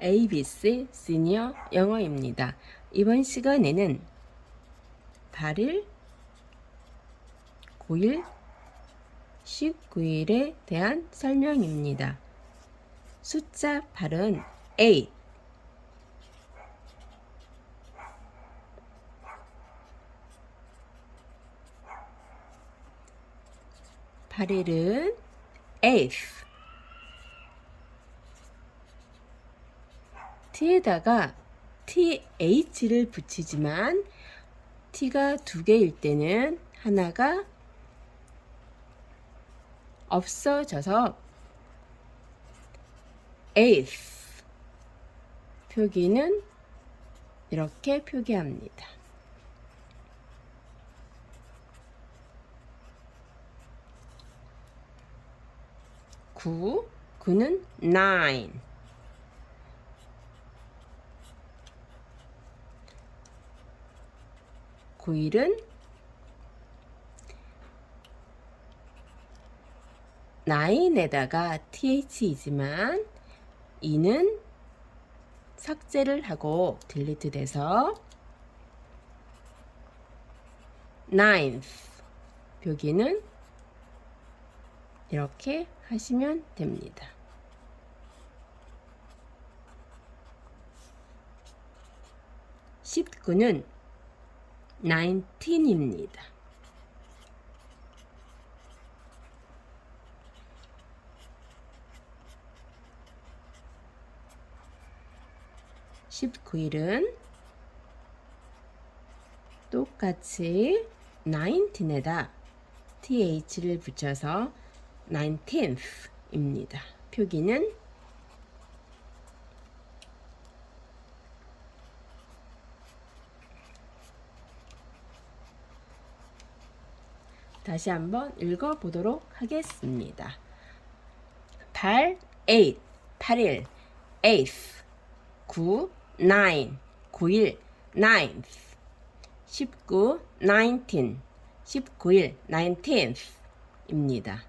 ABC 시니어 영어입니다. 이번 시간에는 8일, 9일, 19일에 대한 설명입니다. 숫자 8은 8, 팔일은 eighth. T에다가 th를 붙이지만 t가 두 개일 때는 하나가 없어져서 eighth 표기는 이렇게 표기합니다. 9, 9는 nine. 구일은 nine에다가 th이지만 이는 삭제를 하고 딜리트 돼서 ninth 표기는 이렇게 하시면 됩니다. 19는 19입니다. 십구일은 똑같이 19에다 th를 붙여서 19th입니다. 표기는 다시 한번 읽어보도록 하겠습니다. 8, 8, 8일, 8th, 9, 9, 9일, 9th, 19, 19, 19일, 19th 입니다.